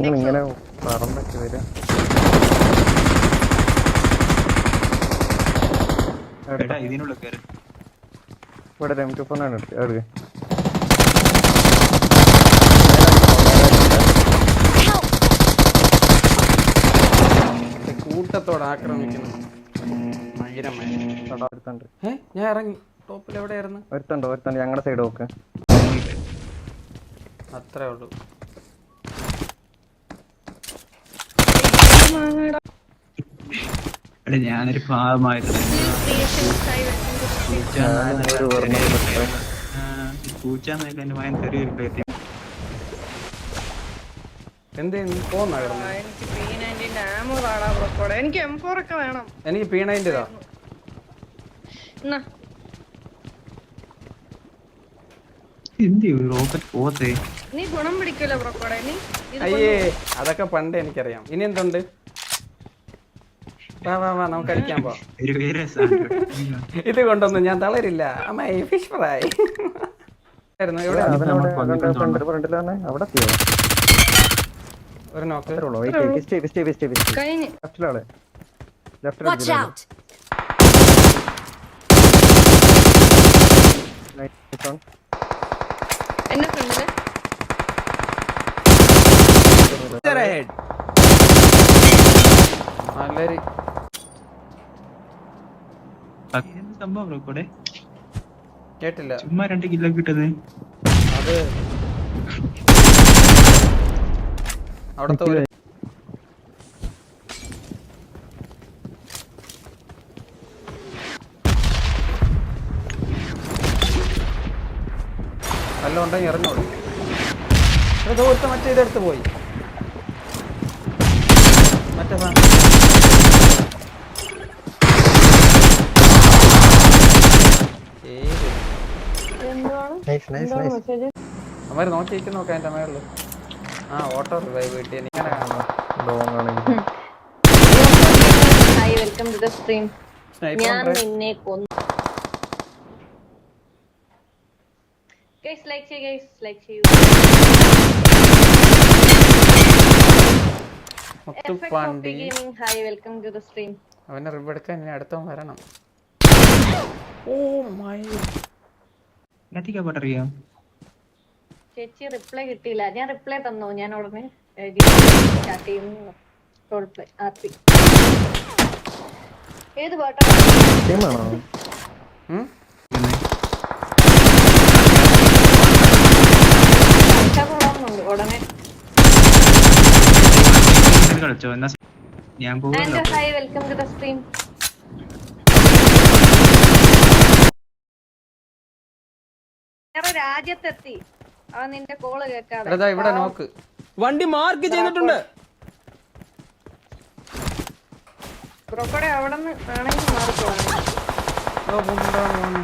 നിങ്ങൾ ഇങ്ങനെ പറമ്പൊക്കെ വരാം ഇവിടെ കൂട്ടത്തോടെ ആക്രമിക്കുന്നു. ഞാൻ ഇറങ്ങി. ടോപ്പിൽ എവിടെയായിരുന്നു? ഒരുത്തണ്ട് ഒരുത്തണ്ട്. ഞങ്ങളുടെ സൈഡ് നോക്ക്. അത്രേ ഉള്ളൂ. എടാ ഞാനൊരു പാവമായിട്ട്. പൂച്ചാന്നൊക്കെ എന്റെ മകൻ പോന്നാ കിടന്നു എനിക്ക് എം ഫോർ ഒക്കെ വേണം. എനിക്ക് പീണതിന്റെതാ നീ ഗുണം ബ്രോക്കോടെ അയ്യേ അതൊക്കെ പണ്ട് എനിക്കറിയാം. ഇനി എന്തുണ്ട്? വാ വാ വാ നമുക്ക് അടിക്കാൻ പോ ഒരു വേറെ സാധനം ഇത് കൊണ്ടൊന്നും ഞാൻ തളരില്ല. അമ്മായി ഫിഷ് ഫ്രൈ ഒരു നോക്ക് ലെഫ്റ്റിലാണ് എന്റെ ഫ്രണ്ടിൽ. നല്ലൊരു സംഭവം റോക്കോടെ കേട്ടില്ല. ചുമ്മാ രണ്ട് കിലോ കിട്ടത് അത്. അവിടത്തെ വല്ലതും ഉണ്ടെങ്കിൽ ഇറങ്ങോളൂ ഇത് ദൂരത്ത് മറ്റേ ഇതെടുത്ത് പോയി. മറ്റേ സാധനം അമ്മ നോക്കിയിരിക്കും നോക്കാം എന്റെ മേളിൽ. ആ ഓട്ടോ റിവൈവ് കിട്ടി. എനിക്കങ്ങനെ കാണുന്നു. വെൽക്കം ടു ദ സ്ട്രീം ഞാൻ നിന്നെ കൊന്നു. ഗൈസ് ലൈക്ക് ചെയ്യൂ ഗൈസ് ലൈക്ക് ചെയ്യൂ hi welcome to the stream അവനെ റിവ് എടുക്കാൻ ഇനി അടുത്തവൻ വരണം. ഓ മൈ കത്തിക്കാ പട്ടറിയാം ചേച്ചി റിപ്ലൈ കിട്ടിയില്ല. ഞാൻ റിപ്ലൈ തന്നു. ഞാൻ ഉടനെ സ്റ്റാർട്ട് ചെയ്യുന്നു. റോൾ പ്ലേ ആർ പി ഏത് പാട്ടാണ് ഉടനെ കളിച്ചോ എന്നാ ഞാൻ വെൽക്കം ടു ദ സ്ട്രീം രാജ്യത്തെത്തി അവൻ നിന്റെ കോൾ കേൾക്കാതെ എടാ ഇവിടെ നോക്ക് വണ്ടി മാർക്ക് ചെയ്തിട്ടുണ്ട് അവിടെ നിന്ന് ആണെങ്കിൽ മാറിക്കോളാം ഓ, ബുണ്ടാ മോനെ.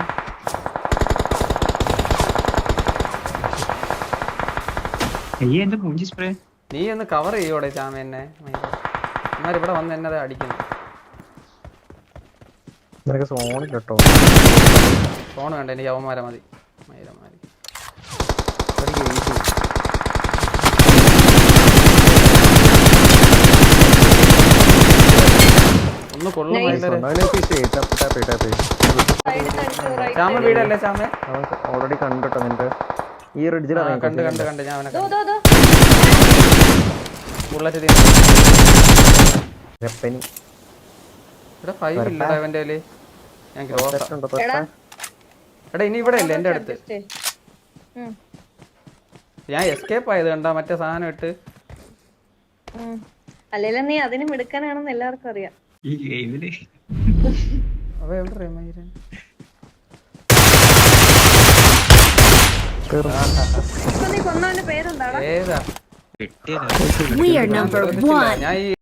അയ്യേ എന്റെ മൂഞ്ചി സ്പ്രേ നീ ഒന്ന് കവർ ചെയ്യോടെ ചാമ എന്നെ? ഇവിടെ വന്ന് എന്നെ അടിക്കുന്നു. നിനക്ക് കേട്ടോ. ഫോൺ വേണ്ട എനിക്ക് അവന്മാരെ മതി. ഗേറ്റ് ഒന്ന് കൊള്ളും ചാമ വീടല്ലേ ചാമ? ഓൾറെഡി കണ്ടിട്ടോ നിന്റെ ഈ കണ്ട് കണ്ട് കണ്ട്. ഞാൻ ബുള്ളറ്റ് വെപ്പനി ഇവിടെ ഫൈവ് അവന്റെ കയ്യിൽ. ഞാൻ എടാ. എടാ ഇനി ഇവിടെ ഇല്ല? എന്റെ അടുത്ത്. ഞാൻ എസ്കേപ്പ് ആയത് കണ്ടാ മറ്റേ സാധനം ഇട്ട്. ഉം. അല്ലേലും നീ അതിന് മിടുക്കനാണെന്ന് എല്ലാവർക്കും അറിയാം. ഈ ഗെയിമിൽ അവ എവിടെ We are number one.